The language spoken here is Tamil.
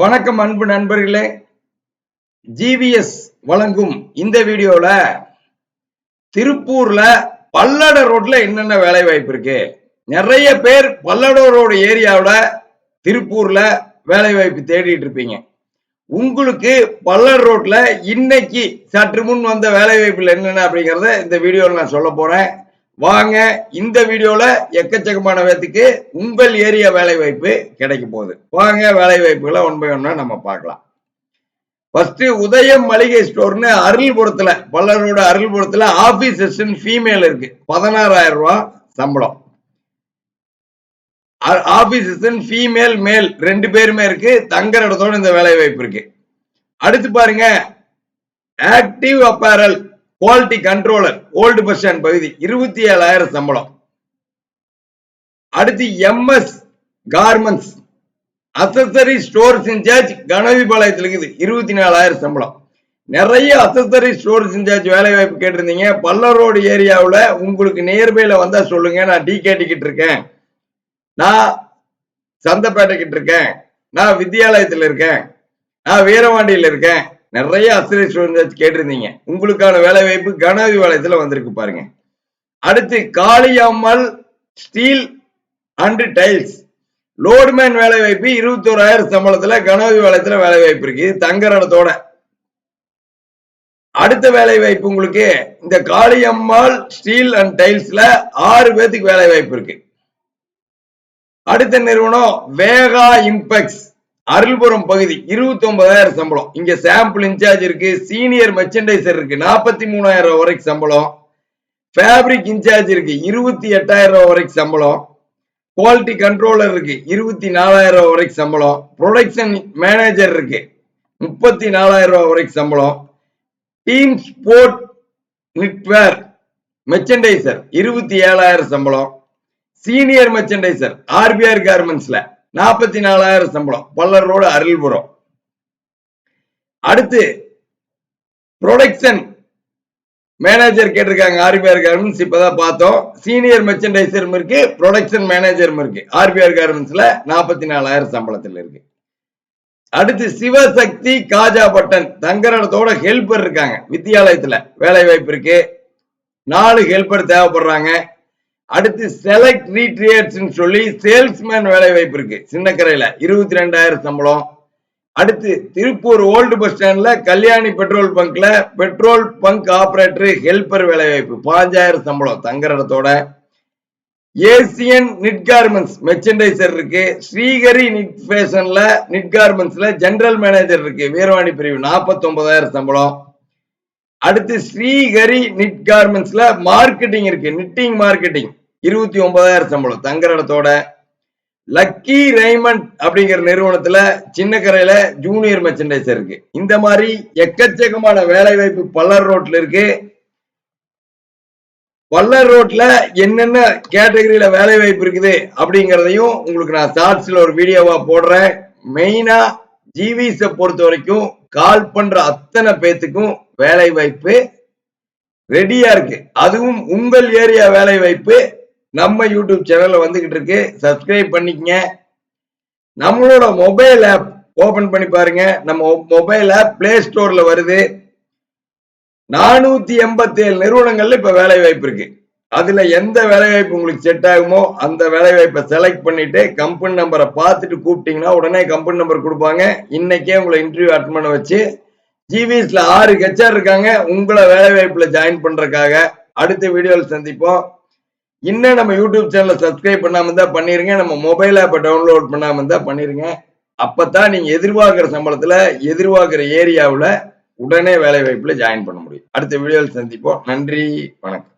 வணக்கம் அன்பு நண்பர்களே. ஜிவிஎஸ் வழங்கும் இந்த வீடியோல திருப்பூர்ல பல்லட ரோட்ல என்னென்ன வேலை வாய்ப்பு இருக்கு? நிறைய பேர் பல்லட ரோடு ஏரியாவில் திருப்பூர்ல வேலை வாய்ப்பு தேடிட்டு இருப்பீங்க. உங்களுக்கு பல்லட ரோட்ல இன்னைக்கு சற்று முன் வந்த வேலை வாய்ப்புல என்னென்ன அப்படிங்கறத இந்த வீடியோவில் நான் சொல்ல போறேன். வாங்க இந்த வீடியோல எக்கச்சக்கமான பேத்துக்கு உங்கள் ஏரியா வேலை வாய்ப்பு கிடைக்க போகுது. வாங்க வேலை வாய்ப்புகளை ஒன் பை ஒன்னா நம்ம பார்க்கலாம். ஃபர்ஸ்ட் உதயம் மளிகை ஸ்டோர்னு அருள்புரத்துல பல்லரோட அருள்புரத்துல ஆபீஸ் அசிஸ்டன்ட் ஃபீமேல் இருக்கு. பதினாறாயிரம் ரூபாய் சம்பளம். ஆபீஸ் அசிஸ்டன்ட் ஃபீமேல் மேல் ரெண்டு பேருமே இருக்கு. தங்குற இடத்தோட இந்த வேலை வாய்ப்பு இருக்கு. அடுத்து பாருங்க active apparel quality controller old bus stand பகுதி இருபத்தி ஏழாயிரம் சம்பளம். அடுத்து MS garments accessory stores incharge கணவிபாளையத்தில் இருக்குது இருபத்தி நாலாயிரம் சம்பளம். நிறைய அசசரி ஸ்டோர்ஸ் இன்சார்ஜ் வேலை வாய்ப்பு கேட்டிருந்தீங்க. பல்லரோடு ஏரியாவில் உங்களுக்கு நியர்பையில் வந்தா சொல்லுங்க நான் டி கேட்டுக்கிட்டு இருக்கேன். நான் சந்தைப்பேட்டைக்கிட்டு இருக்கேன். நான் வித்தியாலயத்தில் இருக்கேன். நான் வீரவாண்டியில் இருக்கேன். நிறைய அசசரி ஸ்டோர்ஸ் கேட்டிருந்தீங்க. உங்களுக்கான வேலை வாய்ப்பு கணவிபாளையத்தில் வந்திருக்கு பாருங்க. அடுத்து Kaliyammal steel and tiles. Loadman வேலை வாய்ப்பு இருபத்தோராயிரம் சம்பளத்துல கனவி வேலையத்துல வேலை வாய்ப்பு இருக்கு. தங்குற அடுத்த வேலை வாய்ப்பு உங்களுக்கு இந்த காளியம்மாள் ஸ்டீல் அண்ட் டைல்ஸ்ல ஆறு பேத்துக்கு வேலை வாய்ப்பு இருக்கு. அடுத்த நிறுவனம் வேகா இம்பெக்ஸ். அருள்புரம் பகுதி இருபத்தி ஒன்பதாயிரம் சம்பளம். இங்க சாம்பிள் இன்சார்ஜ் இருக்கு சீனியர் மெர்ச்சன்டைசர் இருக்கு நாற்பத்தி மூணாயிரம் ரூபாய் வரைக்கும் சம்பளம். ஃபேப்ரிக் இன்சார்ஜ் இருக்கு இருபத்தி எட்டாயிரம் ரூபாய் வரைக்கும் சம்பளம். குவாலிட்டி கண்ட்ரோலர் இருக்கு இருபத்தி நாலாயிரம் ரூபாய் வரைக்கும் சம்பளம். ப்ரொடக்ஷன் மேனேஜர் இருக்கு முப்பத்தி நாலாயிரம் ரூபாய் வரைக்கும் சம்பளம். டீம் ஸ்போர்ட் நிட்வேர் மெர்ச்சன்டைசர் இருபத்தி ஏழாயிரம் சம்பளம். சீனியர் மெர்ச்சன்டைசர் ஆர்பிஆர் கார்மெண்ட்ஸ்ல நாற்பத்தி நாலாயிரம் சம்பளம். பல்லர் ரோடு அருள்புரம் அடுத்து ப்ரொடக்ஷன் மேனேஜர் கேட்டிருக்காங்க. ஆர்பிஆர் கார்மெண்ட்ஸ் இப்பதான் பார்த்தோம். சீனியர் மெர்ச்சன்டைசரும் இருக்கு ப்ரொடக்ஷன் மேனேஜரும் இருக்கு. ஆர்பிஆர் கார்மெண்ட்ஸ்ல நாற்பத்தி நாலாயிரம் சம்பளத்தில் இருக்கு. அடுத்து சிவசக்தி காஜா பட்டன் தங்கரடத்தோட ஹெல்பர் இருக்காங்க. வித்தியாலயத்துல வேலை வாய்ப்பு இருக்கு. நாலு ஹெல்பர் தேவைப்படுறாங்க. அடுத்து செலக்ட் ரீட்ரியேட்ஸ் சொல்லி சேல்ஸ்மேன் வேலை வாய்ப்பு இருக்கு. சின்னக்கரையில இருபத்தி ரெண்டாயிரம் சம்பளம். அடுத்து திருப்பூர் ஓல்டு பஸ் ஸ்டாண்ட்ல கல்யாணி பெட்ரோல் பங்க்ல பெட்ரோல் பங்க் ஆபரேட்டர் ஹெல்பர் வேலை வாய்ப்பு. பாஞ்சாயிரம் சம்பளம் தங்குற இடத்தோட. ஏசியன் நிட் கார்மெண்ட்ஸ் மெர்ச்சன்டைசர் இருக்கு. ஸ்ரீகரி நிட் ஃபேஷன்ல நிட் கார்மெண்ட்ஸ்ல ஜெனரல் மேனேஜர் இருக்கு. வீரவாணி பிரிவு நாற்பத்தி ஒன்பதாயிரம் சம்பளம். அடுத்து ஸ்ரீஹரி நிட் கார்மெண்ட்ஸ்ல மார்க்கெட்டிங் இருக்கு. நிட்டிங் மார்க்கெட்டிங் இருபத்தி ஒன்பதாயிரம் சம்பளம். தங்குற இடத்தோட. லக்கி ரைமண்ட் அப்படிங்கிற நிறுவனத்துல சின்ன கரையில ஜூனியர் மெர்ச்சன்டைசர் இருக்கு. இந்த மாதிரி எக்கச்சக்கமான வேலை வாய்ப்பு பல்லர் ரோட்ல இருக்கு. பல்லர் ரோட்ல என்னென்ன கேட்டகரியில வேலை வாய்ப்பு இருக்குது அப்படிங்கிறதையும் உங்களுக்கு நான் ஷார்ட்ஸ்ல ஒரு வீடியோவா போடுறேன். மெயினா ஜிவிஸை பொறுத்த வரைக்கும் கால் பண்ற அத்தனை பேத்துக்கும் வேலை வாய்ப்பு ரெடியா இருக்கு. அதுவும் உங்கள் ஏரியா வேலை வாய்ப்பு நம்ம யூடியூப் சேனல்ல வந்துகிட்டு இருக்கு. சப்ஸ்கிரைப் பண்ணிக்கங்க. நம்மளோட மொபைல் ஆப் ஓபன் பண்ணி பாருங்க. நம்ம மொபைல் ஆப் பிளே ஸ்டோர்ல வருது. நானூத்தி எண்பத்தி ஏழு நிறுவனங்கள்ல இப்ப வேலை வாய்ப்பு இருக்கு. அதுல எந்த வேலைவாய்ப்பு உங்களுக்கு செட் ஆகுமோ அந்த வேலைவாய்ப்பை செலக்ட் பண்ணிட்டு கம்பெனி நம்பரை பார்த்துட்டு கூப்பிட்டீங்கன்னா உடனே கம்பெனி நம்பர் கொடுப்பாங்க. இன்னைக்கே உங்களை இன்டர்வியூ அட்டன் பண்ண வச்சு ஜிவிஎஸ்ல ஆறு ஹெச்ஆர் இருக்காங்க. உங்களை வேலைவாய்ப்புல ஜாயின் பண்றதுக்காக அடுத்த வீடியோவில் சந்திப்போம். இன்னும் நம்ம யூடியூப் சேனலை சப்ஸ்கிரைப் பண்ணாம இருந்தா பண்ணிருங்க. நம்ம மொபைல் ஆப்பை டவுன்லோட் பண்ணாம இருந்தா பண்ணிருங்க. அப்பதான் நீங்க எதிர்பார்க்கிற சம்பளத்துல எதிர்பார்க்கிற ஏரியாவில் உடனே வேலை வாய்ப்புல ஜாயின் பண்ண முடியும். அடுத்த வீடியோவில் சந்திப்போம். நன்றி. வணக்கம்.